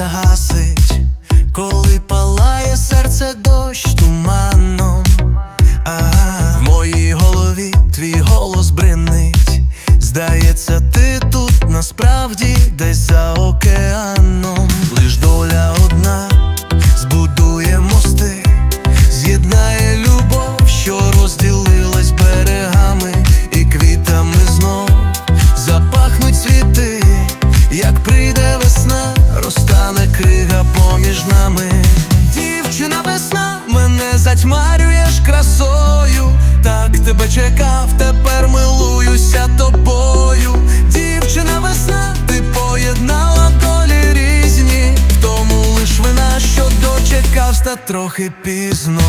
загаси. затьмарюєш красою, так тебе чекав, тепер милуюся тобою. Дівчина весна, ти поєднала долі різні, в тому лиш вина, що дочекався трохи пізно.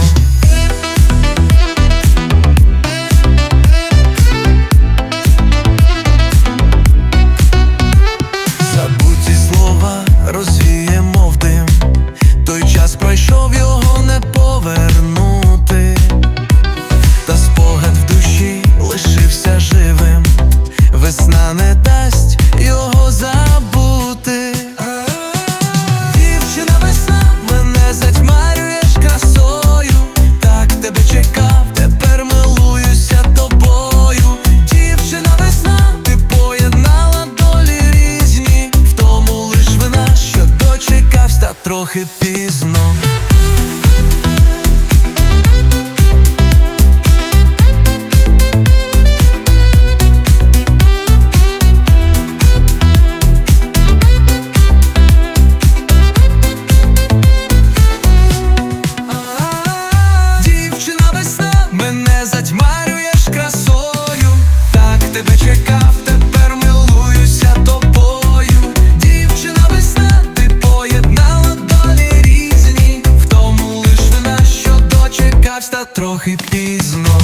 трохи пізно. Дівчина весна мене затьмарюєш красою, так тебе чекав. прокидався трохи пізно.